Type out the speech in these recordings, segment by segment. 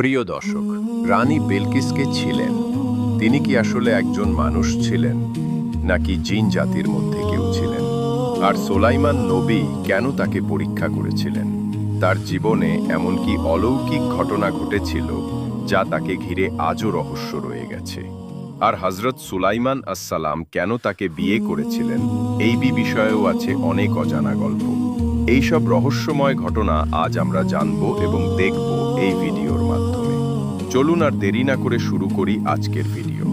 প্রিয় দর্শক, রানী বিলকিসকে ছিলেন। তিনি কি আসলে একজন মানুষ ছিলেন, নাকি জিন জাতির মধ্যে কেউ ছিলেন? আর সোলাইমান নবী কেন তাকে পরীক্ষা করেছিলেন? তার জীবনে এমনকি অলৌকিক ঘটনা ঘটেছিল, যা তাকে ঘিরে আজও রহস্য রয়ে গেছে? আর হজরত সুলাইমান আসসালাম কেন তাকে বিয়ে করেছিলেন, এই বিষয়েও আছে অনেক অজানা গল্প। এইসব রহস্যময় ঘটনা আজ আমরা জানব এবং দেখব এই মাধ্যমে চলুন আর দেরি না করে শুরু করি আজকের ভিডিও।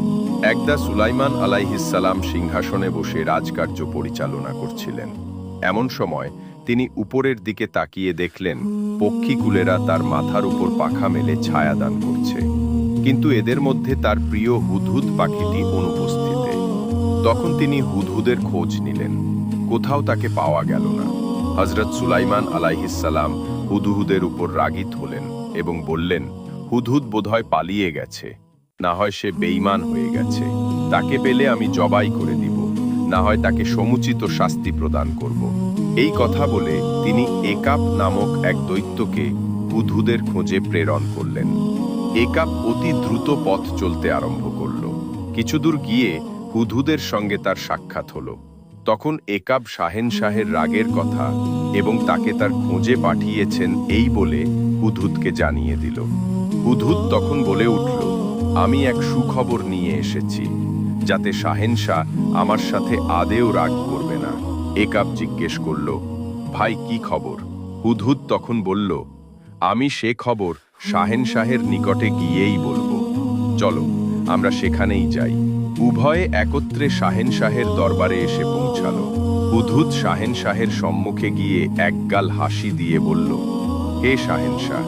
একদা সুলাইমান আলাইহিসাল্লাম সিংহাসনে বসে রাজকার্য পরিচালনা করছিলেন। এমন সময় তিনি উপরের দিকে তাকিয়ে দেখলেন পক্ষীকুলেরা তার মাথার উপর পাখা মেলে ছায়াদান করছে। কিন্তু এদের মধ্যে তার প্রিয় হুদহুদ পাখিটি অনুপস্থিতে। তখন তিনি হুদহুদের খোঁজ নিলেন। কোথাও তাকে পাওয়া গেল না। হজরত সুলাইমান আলাইহিসাল্লাম হুদহুদের উপর রাগিত হলেন এবং বললেন হুদহুদ বোধহয় পালিয়ে গেছে। না হয় সে বেইমান হয়ে গেছে। তাকে পেলে আমি জবাই করে দিব। না হয় তাকে সমুচিত শাস্তি প্রদান করব। এই কথা বলে তিনি একাপ নামক এক দৈত্যকে হুদহুদের খোঁজে প্রেরণ করলেন। একাপ অতি দ্রুত পথ চলতে আরম্ভ করল। কিছুদূর গিয়ে হুদহুদের সঙ্গে তার সাক্ষাৎ হলো। তখন একাব শাহেন শাহের রাগের কথা এবং তাকে তার খোঁজে পাঠিয়েছেন এই বলে হুদহুদকে জানিয়ে দিল। হুদহুদ তখন বলে উঠল, আমি এক সুখবর নিয়ে এসেছি, যাতে শাহেন শাহ আমার সাথে আদেও রাগ করবে না। একাব জিজ্ঞেস করল, ভাই, কি খবর? হুদহুদ তখন বলল, আমি সে খবর শাহেন শাহের নিকটে গিয়েই বলব। চলো, আমরা সেখানেই যাই। উভয়ে একত্রে শাহেন শাহের দরবারে এসে পৌঁছালো। হুদহুদ শাহেন শাহের সম্মুখে গিয়ে একগাল হাসি দিয়ে বলল, হে শাহেন শাহ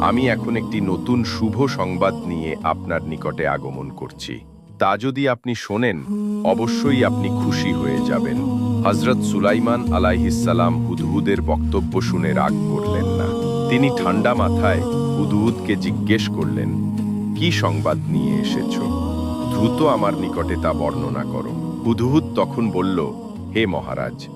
আমি এখন একটি নতুন শুভ সংবাদ নিয়ে আপনার নিকটে আগমন করছি। তা যদি আপনি শোনেন, অবশ্যই আপনি খুশি হয়ে যাবেন। হজরত সুলাইমান আলাইহিসাল্লাম হুদহুদের বক্তব্য শুনে রাগ করলেন না। তিনি ঠান্ডা মাথায় হুদহুদকে জিজ্ঞেস করলেন, কি সংবাদ নিয়ে এসেছ? দ্রুত আমার নিকটে তা বর্ণনা করো। হুদহুদ তখন বলল, হে মহারাজ,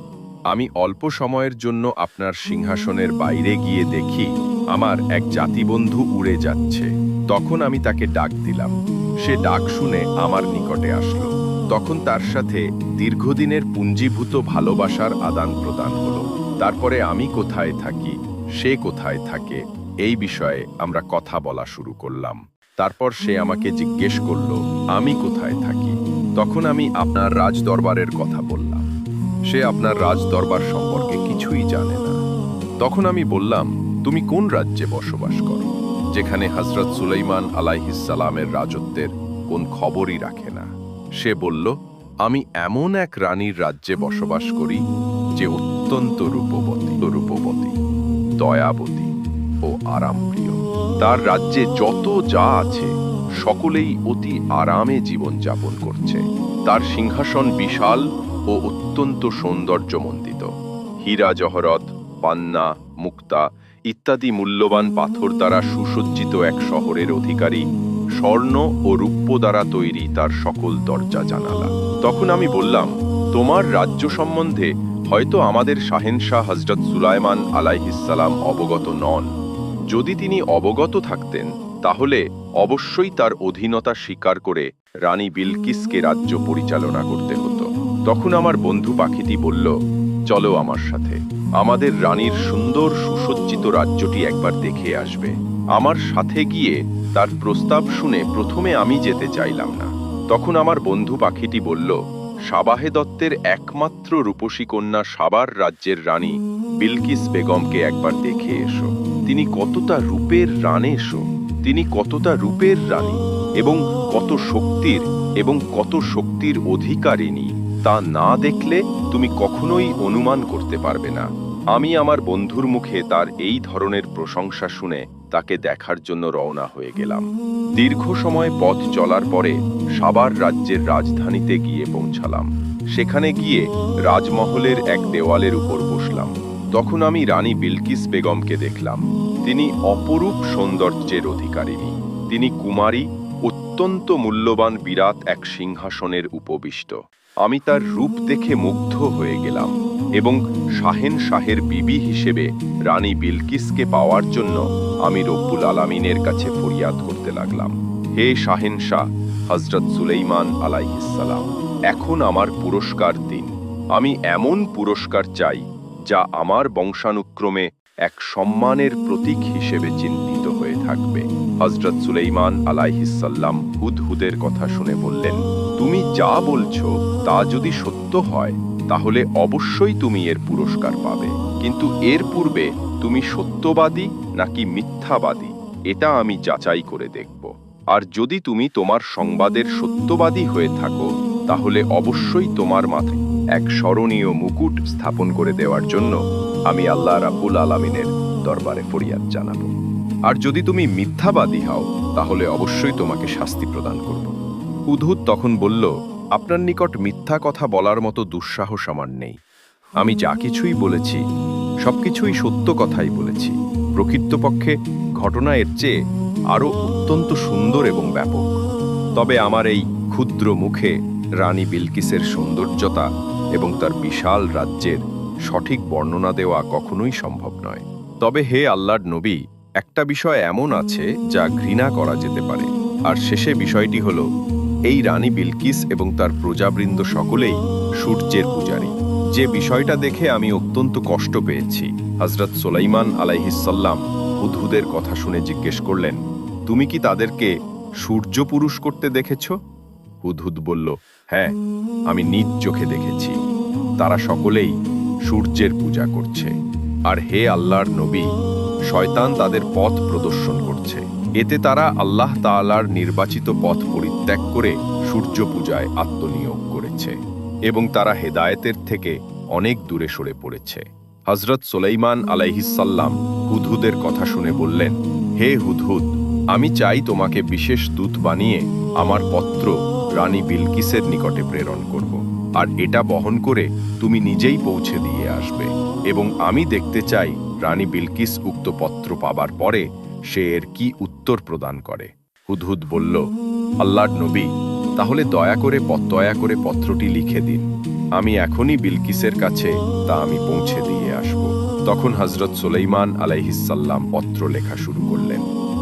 আমি অল্প সময়ের জন্য আপনার সিংহাসনের বাইরে গিয়ে দেখি আমার এক জাতিবন্ধু উড়ে যাচ্ছে। তখন আমি তাকে ডাক দিলাম। সে ডাক শুনে আমার নিকটে আসলো। তখন তার সাথে দীর্ঘদিনের পুঞ্জীভূত ভালোবাসার আদান প্রদান হলো। তারপরে আমি কোথায় থাকি, সে কোথায় থাকে, এই বিষয়ে আমরা কথা বলা শুরু করলাম। তারপর সে আমাকে জিজ্ঞেস করল, আমি কোথায় থাকি? তখন আমি আপনার রাজদরবারের কথা বললাম। সে আপনার রাজদরবার সম্পর্কে কিছুই জানে না। তখন আমি বললাম তুমি কোন রাজ্যে বসবাস করো? যেখানে হজরত সুলাইমান আলাইহিসালামের রাজত্বের কোন খবরই রাখে না। সে বলল, আমি এমন এক রানীর রাজ্যে বসবাস করি যে অত্যন্ত রূপবতী রূপবতী, দয়াবতী ও আরামপ্রিয়। তার রাজ্যে যত যা আছে, সকলেই অতি আরামে জীবন যাপন করছে। তার সিংহাসন বিশাল ও অত্যন্ত সৌন্দর্যমণ্ডিত। হীরা জহরত, পান্না, মুক্তা ইত্যাদি মূল্যবান পাথর দ্বারা সুসজ্জিত এক শহরের অধিকারী, স্বর্ণ ও রূপ্য দ্বারা তৈরি তার সকল দরজা জানালা। তখন আমি বললাম, তোমার রাজ্য সম্বন্ধে হয়তো আমাদের শাহেনশাহ হজরত সুলাইমান আলাইহিসালাম অবগত নন। যদি তিনি অবগত থাকতেন, তাহলে অবশ্যই তার অধীনতা স্বীকার করে রানী বিলকিসকে রাজ্য পরিচালনা করতে হতো। তখন আমার বন্ধু পাখিটি বলল, চলো আমার সাথে। আমাদের রানীর সুন্দর সুসজ্জিত রাজ্যটি একবার দেখে আসবে। আমার সাথে গিয়ে তার প্রস্তাব শুনে প্রথমে আমি যেতে চাইলাম না। তখন আমার বন্ধু পাখিটি বলল, সাবাহে দত্তের একমাত্র রূপসী কন্যা সাবার রাজ্যের রানী বিলকিস বেগমকে একবার দেখে এসো। তিনি কতটা রূপের রানে এসো। তিনি কতটা রূপের রানী এবং কত শক্তির এবং কত শক্তির অধিকারিণী। তা না দেখলে তুমি কখনোই অনুমান করতে পারবে না। আমি আমার বন্ধুর মুখে তার এই ধরনের প্রশংসা শুনে তাকে দেখার জন্য রওনা হয়ে গেলাম। দীর্ঘ সময় পথ চলার পরে সাবার রাজ্যের রাজধানীতে গিয়ে পৌঁছালাম। সেখানে গিয়ে রাজমহলের এক দেওয়ালের উপর বসলাম। তখন আমি রানী বিলকিস বেগমকে দেখলাম। তিনি অপরূপ সৌন্দর্যের অধিকারিণী। তিনি কুমারী, অত্যন্ত মূল্যবান বিরাট এক সিংহাসনের উপবিষ্ট। আমি তার রূপ দেখে মুগ্ধ হয়ে গেলাম। এবং শাহেন শাহের বিবি হিসেবে রানী বিলকিসকে পাওয়ার জন্য আমি রব্বুল আলামিনের কাছে ফরিয়াদ করতে লাগলাম। হে শাহেন শাহ হজরত সুলেইমান আলাইহিসসালাম এখন আমার পুরস্কার দিন। আমি এমন পুরস্কার চাই, যা আমার বংশানুক্রমে এক সম্মানের প্রতীক হিসেবে চিহ্নিত হয়ে থাকবে। হজরত সুলেইমান আলাইহিসাল্লাম হুদহুদের কথা শুনে বললেন, তুমি যা বলছো তা যদি সত্য হয় তাহলে অবশ্যই তুমি এর পুরস্কার পাবে। কিন্তু এর পূর্বে তুমি সত্যবাদী নাকি মিথ্যাবাদী, এটা আমি যাচাই করে দেখব। আর যদি তুমি তোমার সংবাদের সত্যবাদী হয়ে থাকো, তাহলে অবশ্যই তোমার মাথায় এক স্মরণীয় মুকুট স্থাপন করে দেওয়ার জন্য আমি আল্লাহ রাব্বুল আলামিনের দরবারে ফরিয়াদ জানাব। আর যদি তুমি মিথ্যাবাদী হও, তাহলে অবশ্যই তোমাকে শাস্তি প্রদান করব। হুদহুদ তখন বলল আপনার নিকট মিথ্যা কথা বলার মতো দুঃসাহস আমার নেই। আমি যা কিছুই বলেছি, সবকিছুই সত্য কথাই বলেছি। প্রকৃতপক্ষে ঘটনা এর চেয়ে আরও অত্যন্ত সুন্দর এবং ব্যাপক। তবে আমার এই ক্ষুদ্র মুখে রানী বিলকিসের সৌন্দর্যতা এবং তার বিশাল রাজ্যের সঠিক বর্ণনা দেওয়া কখনোই সম্ভব নয়। তবে হে আল্লাহর নবী, একটা বিষয় এমন আছে যা ঘৃণা করা যেতে পারে। আর শেষে বিষয়টি হলো এই রানী বিলকিস এবং তার প্রজাবৃন্দ সকলেই সূর্যের পূজারী। যে বিষয়টা দেখে আমি অত্যন্ত কষ্ট পেয়েছি। হজরত সোলাইমান আলাইহিসাল্লাম হুদহুদের কথা শুনে জিজ্ঞেস করলেন, তুমি কি তাদেরকে সূর্য পুরুষ করতে দেখেছ? হুদহুদ বলল হ্যাঁ আমি নিজ চোখে দেখেছি। তারা সকলেই সূর্যের পূজা করছে। আর হে আল্লাহর নবী, শয়তান তাদের পথ প্রদর্শন করছে। এতে তারা আল্লাহ তালার নির্বাচিত পথ পরিত্যাগ করে সূর্য পূজায় আত্মনিয়োগ করেছে এবং তারা হেদায়েতের থেকে অনেক দূরে সরে পড়েছে। হজরত সোলাইমান আলাইহিসাল্লাম হুদহুদের কথা শুনে বললেন, হে হুদহুদ, আমি চাই তোমাকে বিশেষ দূত বানিয়ে আমার পত্র রানী বিলকিসের নিকটে প্রেরণ করব। আর এটা বহন করে তুমি নিজেই পৌঁছে দিয়ে আসবে এবং আমি দেখতে চাই রানী বিলকিস উক্ত পত্র পাবার পরে সে এর কি উত্তর প্রদান করে? হুদহুদ বলল, আল্লাহর নবী, তাহলে দয়া করে দয়া করে পত্রটি লিখে দিন। আমি এখনই বিলকিসের কাছে তা আমি পৌঁছে দিয়ে আসব। তখন হজরত সুলাইমান আলাইহিসাল্লাম পত্র লেখা শুরু করলেন।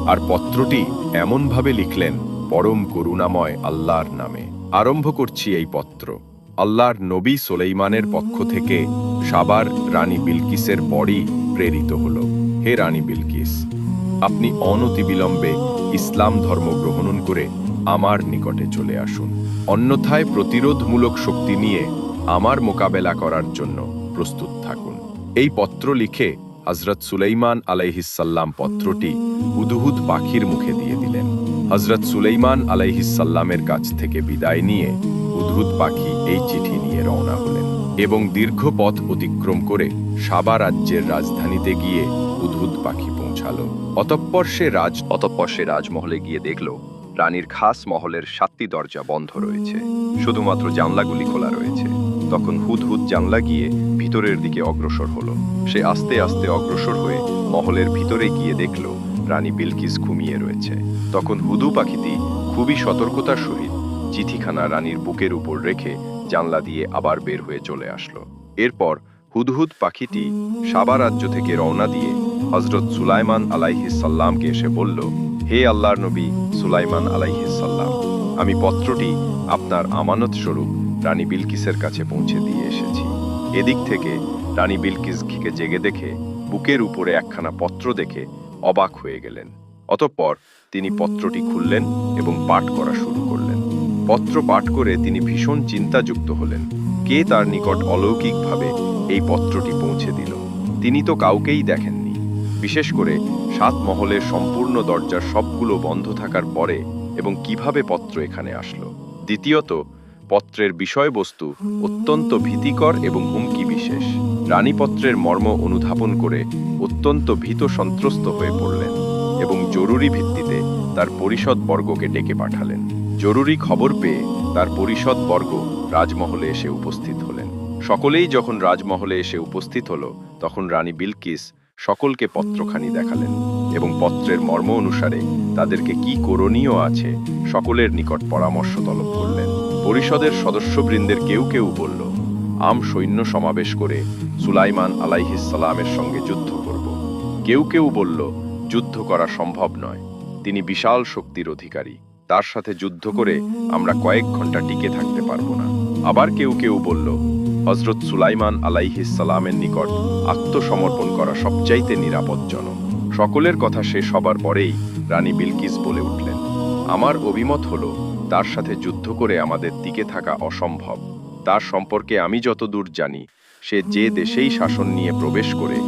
আর পত্রটি এমনভাবে লিখলেন, পরম করুণাময় আল্লাহর নামে। আরম্ভ করছি এই পত্র। আল্লাহর নবী সোলেইমানের পক্ষ থেকে সাবার রানী বিলকিসের পরই প্রেরিত হল। হে রানী বিলকিস আপনি অনতিবিলম্বে ইসলাম ধর্ম গ্রহণ করে আমার নিকটে চলে আসুন। অন্যথায় প্রতিরোধমূলক শক্তি নিয়ে আমার মোকাবেলা করার জন্য প্রস্তুত থাকুন। এই পত্র লিখে হজরত সুলাইমান আলাইহিসাল্লাম পত্রটি হুদহুদ পাখির মুখে দিয়ে দিলেন। হজরত সুলাইমান আলাইহিসাল্লামের কাছ থেকে বিদায় নিয়ে হুদহুদ পাখি এই চিঠি নিয়ে রওনা হলেন এবং দীর্ঘ পথ অতিক্রম করে সাবা রাজ্যের রাজধানীতে গিয়ে হুদহুদ পাখি পৌঁছালো। অতঃপর সে রাজ, অতঃপর সে রাজমহলে গিয়ে দেখল, রানীর খাস মহলের সাতটি দরজা বন্ধ রয়েছে। শুধুমাত্র জানলাগুলি খোলা রয়েছে। তখন হুদহুদ জানলা গিয়ে ভিতরের দিকে অগ্রসর হলো। সে আস্তে আস্তে অগ্রসর হয়ে মহলের ভিতরে গিয়ে দেখল, রানী বিলকিস ঘুমিয়ে রয়েছে। তখন হুদু পাখিটি খুবই সতর্কতার সহিত চিঠিখানা রানীর বুকের উপর রেখে জানলা দিয়ে আবার বের হয়ে চলে আসলো। এরপর হুদহুদ পাখিটি সাবা রাজ্য থেকে রওনা দিয়ে হজরত সুলাইমান আলাইহিসাল্লামকে এসে বলল, হে আল্লাহর নবী সুলাইমান আলাইহিসাল্লাম আমি পত্রটি আপনার আমানত স্বরূপ রানী বিলকিসের কাছে পৌঁছে দিয়ে এসেছি। এদিক থেকে রানী বিলকিস ঘিকে জেগে দেখে বুকের উপরে একখানা পত্র দেখে অবাক হয়ে গেলেন। অতঃপর তিনি পত্রটি খুললেন এবং পাঠ করা শুরু করলেন। পত্র পাঠ করে তিনি ভীষণ চিন্তাযুক্ত হলেন। কে তার নিকট অলৌকিকভাবে এই পত্রটি পৌঁছে দিল? তিনি তো কাউকেই দেখেননি। বিশেষ করে সাত মহলের সম্পূর্ণ দরজার সবগুলো বন্ধ থাকার পরে এবং কীভাবে পত্র এখানে আসলো। দ্বিতীয়ত, পত্রের বিষয়বস্তু অত্যন্ত ভীতিকর এবং হুমকি বিশেষ। রানীপত্রের মর্ম অনুধাবন করে অত্যন্ত ভীত সন্ত্রস্ত হয়ে পড়লেন এবং জরুরি ভিত্তিতে তার পরিষদ বর্গকে ডেকে পাঠালেন। জরুরি খবর পেয়ে তার পরিষদ বর্গ রাজমহলে এসে উপস্থিত হলেন। সকলেই যখন রাজমহলে এসে উপস্থিত হলো, তখন রানী বিলকিস সকলকে পত্রখানি দেখালেন এবং পত্রের মর্ম অনুসারে তাদেরকে কি করণীয় আছে সকলের নিকট পরামর্শ তলব করলেন। পরিষদের সদস্যবৃন্দের কেউ কেউ বলল, আম সৈন্য সমাবেশ করে সুলাইমান আলাইহিসালামের সঙ্গে যুদ্ধ করব। কেউ কেউ বলল, যুদ্ধ করা সম্ভব নয়। তিনি বিশাল শক্তির অধিকারী। তার সাথে যুদ্ধ করে আমরা কয়েক ঘণ্টা টিকে থাকতে পারব না। আবার কেউ কেউ বলল হজরত সুলাইমান আলাইহিস সালামের নিকট আত্মসমর্পণ করা সবচাইতে নিরাপদজনক সকলের কথা শেষ হবার পরেই রানী বিলকিস বলে উঠলেন। আমার অভিমত হল, তার সাথে যুদ্ধ করে আমাদের টিকে থাকা অসম্ভব। তার সম্পর্কে আমি যতদূর জানি, সে যে দেশেই শাসন নিয়ে প্রবেশ করে,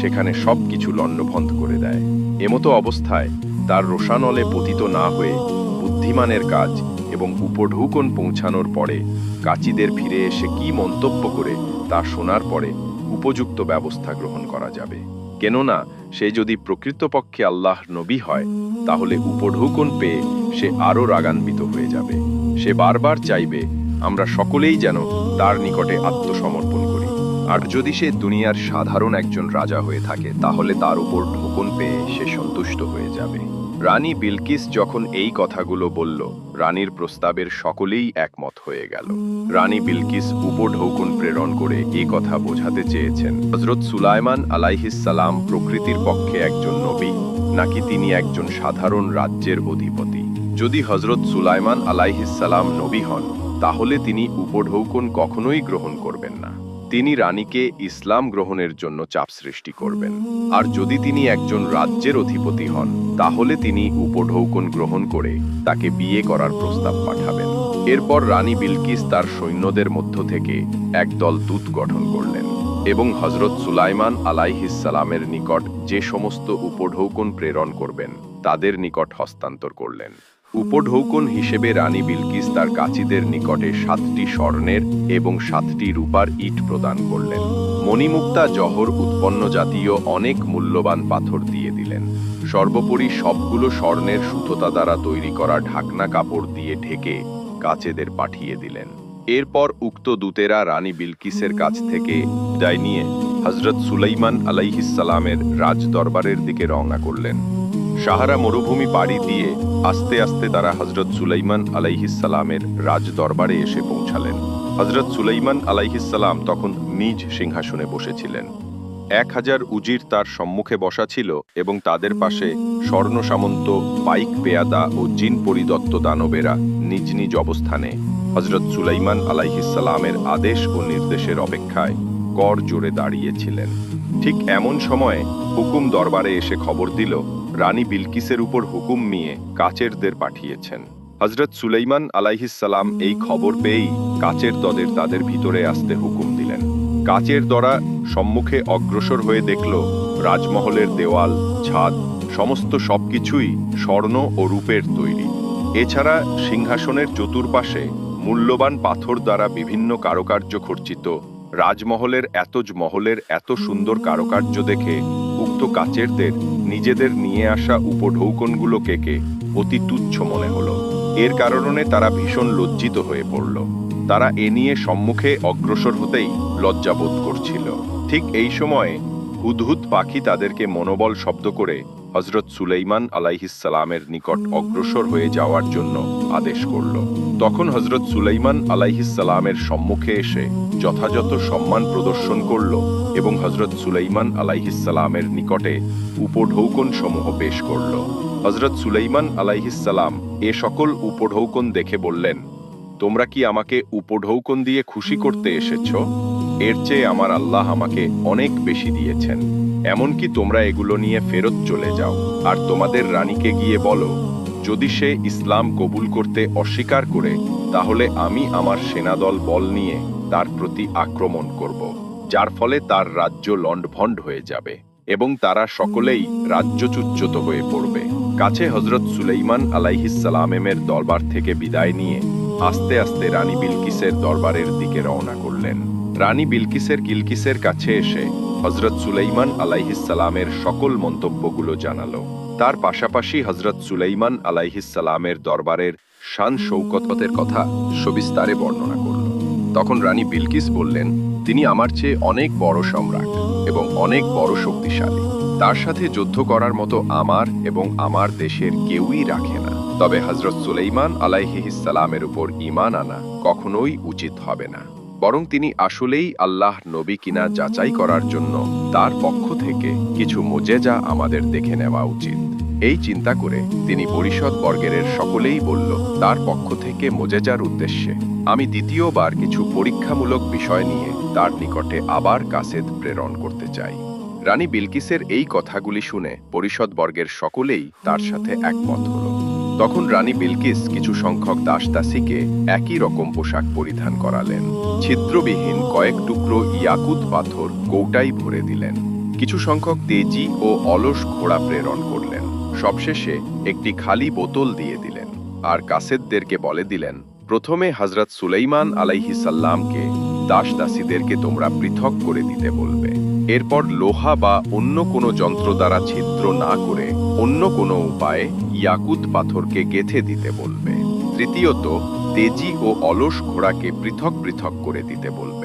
সেখানে সব কিছু লণ্ডভণ্ড করে দেয়। এমতো অবস্থায় তার রোষানলে পতিত না হয়ে বুদ্ধিমানের কাজ এবং উপঢৌকন পৌঁছানোর পরে কাচিদের ফিরে এসে কি মন্তব্য করে তা শোনার পরে উপযুক্ত ব্যবস্থা গ্রহণ করা যাবে। কেননা, সে যদি প্রকৃতপক্ষে আল্লাহ নবী হয়, তাহলে উপঢৌকন পেয়ে সে আরও রাগান্বিত হয়ে যাবে। সে বারবার চাইবে, আমরা সকলেই যেন তার নিকটে আত্মসমর্পণ করি। আর যদি সে দুনিয়ার সাধারণ একজন রাজা হয়ে থাকে, তাহলে তার উপর ঢোকন পেয়ে সে সন্তুষ্ট হয়ে যাবে। রানী বিলকিস যখন এই কথাগুলো বলল, রানীর প্রস্তাবের সকলেই একমত হয়ে গেল। রানী বিলকিস উপঢৌকন প্রেরণ করে এই কথা বোঝাতে চেয়েছেন। হজরত সুলাইমান সালাম প্রকৃতির পক্ষে একজন নবী, নাকি তিনি একজন সাধারণ রাজ্যের অধিপতি? যদি হজরত সুলাইমান সালাম নবী হন, তাহলে তিনি উপঢৌকন কখনোই গ্রহণ করবেন না। তিনি রানীকে ইসলাম গ্রহণের জন্য চাপ সৃষ্টি করবেন। আর যদি তিনি একজন রাজ্যের অধিপতি হন, তাহলে তিনি উপঢৌকন গ্রহণ করে তাকে বিয়ে করার প্রস্তাব পাঠাবেন। এরপর রানী বিলকিস তার সৈন্যদের মধ্য থেকে একদল দূত গঠন করলেন এবং হজরত সুলাইমান আলাইহিসালামের নিকট যে সমস্ত উপঢৌকন প্রেরণ করবেন, তাদের নিকট হস্তান্তর করলেন। উপঢৌকন হিসেবে রানী বিলকিস তার কাচিদের নিকটে সাতটি স্বর্ণের এবং সাতটি রূপার ইট প্রদান করলেন। মণিমুক্তা জহর উৎপন্ন জাতীয় অনেক মূল্যবান পাথর দিয়ে দিলেন। সর্বোপরি সবগুলো স্বর্ণের সুতোতা দ্বারা তৈরি করা ঢাকনা কাপড় দিয়ে ঢেকে কাচেদের পাঠিয়ে দিলেন। এরপর উক্ত দূতেরা রানী বিলকিসের কাছ থেকে বিদায় নিয়ে হজরত সুলাইমান আলাইহিসালামের রাজ দরবারের দিকে রওনা করলেন। সাহারা মরুভূমি পাড়ি দিয়ে আস্তে আস্তে তারা হজরত সুলাইমান আলাইহিসালামের রাজ দরবারে এসে পৌঁছালেন। হজরত সুলাইমান আলাইহিসালাম তখন নিজ সিংহাসনে বসেছিলেন। এক হাজার উজির তার সম্মুখে বসা ছিল এবং তাদের পাশে স্বর্ণ সামন্ত পাইক পেয়াদা ও জিন পরিদত্ত দানবেরা নিজ নিজ অবস্থানে হজরত সুলাইমান আলাইহিসালামের আদেশ ও নির্দেশের অপেক্ষায় কর জোরে দাঁড়িয়েছিলেন। ঠিক এমন সময়ে হুকুম দরবারে এসে খবর দিল রানী বিলকিসের উপর হুকুম নিয়ে কাচেরদের পাঠিয়েছেন। হজরত সুলাইমান আলাইহিসাল্লাম এই খবর পেয়েই কাচের দদের তাদের ভিতরে আসতে হুকুম দিলেন। কাচের দরা সম্মুখে অগ্রসর হয়ে দেখল, রাজমহলের দেওয়াল, ছাদ, সমস্ত সবকিছুই স্বর্ণ ও রূপের তৈরি। এছাড়া সিংহাসনের চতুর্পাশে মূল্যবান পাথর দ্বারা বিভিন্ন কারুকার্য খর্চিত, রাজমহলের এতজ মহলের এত সুন্দর কারুকার্য দেখে কাচেরদের, নিজেদের নিয়ে আসা উপঢৌকনগুলো কেকে অতি তুচ্ছ মনে হলো। এর কারণে তারা ভীষণ লজ্জিত হয়ে পড়ল। তারা এ নিয়ে সম্মুখে অগ্রসর হতেই লজ্জাবোধ করছিল। ঠিক এই সময়ে হুদহুদ পাখি তাদেরকে মনোবল শব্দ করে হজরত সুলাইমান আলাইহিসালামের নিকট অগ্রসর হয়ে যাওয়ার জন্য আদেশ করল। তখন হজরত সুলাইমান আলাইহিসালামের সম্মুখে এসে যথাযথ সম্মান প্রদর্শন করল এবং হজরত সুলাইমান আলাইহিসালামের নিকটে উপঢৌকন সমূহ পেশ করল। হজরত সুলাইমান আলাইহিসালাম এ সকল উপঢৌকন দেখে বললেন তোমরা কি আমাকে উপঢৌকন দিয়ে খুশি করতে এসেছ? এর চেয়ে আমার আল্লাহ আমাকে অনেক বেশি দিয়েছেন। এমনকি তোমরা এগুলো নিয়ে ফেরত চলে যাও। আর তোমাদের রানীকে গিয়ে বলো, যদি সে ইসলাম কবুল করতে অস্বীকার করে, তাহলে আমি আমার সেনাদল বল নিয়ে তার প্রতি আক্রমণ করব, যার ফলে তার রাজ্য লণ্ডভণ্ড হয়ে যাবে এবং তারা সকলেই রাজ্যচ্যুত হয়ে পড়বে। কাছে হজরত সুলাইমান আলাইহিসালামের দরবার থেকে বিদায় নিয়ে আস্তে আস্তে রানী বিলকিসের দরবারের দিকে রওনা করলেন। রানী বিলকিসের গিলকিসের কাছে এসে হজরত সুলাইমান আলাইহিসালামের সকল মন্তব্যগুলো জানালো। তার পাশাপাশি হজরত সুলাইমান আলাইহিসালামের দরবারের শান শৌকতের কথা সবিস্তারে বর্ণনা করল। তখন রানী বিলকিস বললেন, তিনি আমার চেয়ে অনেক বড় সম্রাট এবং অনেক বড় শক্তিশালী। তার সাথে যুদ্ধ করার মতো আমার এবং আমার দেশের কেউই রাখে না। তবে হজরত সুলাইমান আলাইহিসালামের উপর ইমান আনা কখনোই উচিত হবে না। বরং তিনি আসলেই আল্লাহ নবী কিনা যাচাই করার জন্য তার পক্ষ থেকে কিছু মোজেজা আমাদের দেখে নেওয়া উচিত। এই চিন্তা করে তিনি পরিষদ বর্গের সকলেই বলল, তার পক্ষ থেকে মোজেজার উদ্দেশ্যে আমি দ্বিতীয়বার কিছু পরীক্ষামূলক বিষয় নিয়ে তার নিকটে আবার কাসেদ প্রেরণ করতে চাই। রানী বিলকিসের এই কথাগুলি শুনে পরিষদ বর্গের সকলেই তার সাথে একমত হল। তখন রানী বিলকিস কিছু সংখ্যক দাসদাসীকে একই রকম পোশাক পরিধান করালেন। ছিদ্রবিহীন কয়েক টুকরো ইয়াকুত পাথর কৌটাই ভরে দিলেন। কিছু সংখ্যক তেজি ও অলস ঘোড়া প্রেরণ করলেন। সবশেষে একটি খালি বোতল দিয়ে দিলেন আর কাসেদদেরকে বলে দিলেন, প্রথমে হজরত সুলাইমান আলাইহি সাল্লামকে, দাস দাসীদেরকে তোমরা পৃথক করে দিতে বলবে। এরপর লোহা বা অন্য কোনো যন্ত্র দ্বারা ছিদ্র না করে অন্য কোনো উপায়ে ইয়াকুত পাথরকে গেথে দিতে বলবে। তৃতীয়ত, তেজি ও অলস ঘোড়াকে পৃথক পৃথক করে দিতে বলবে।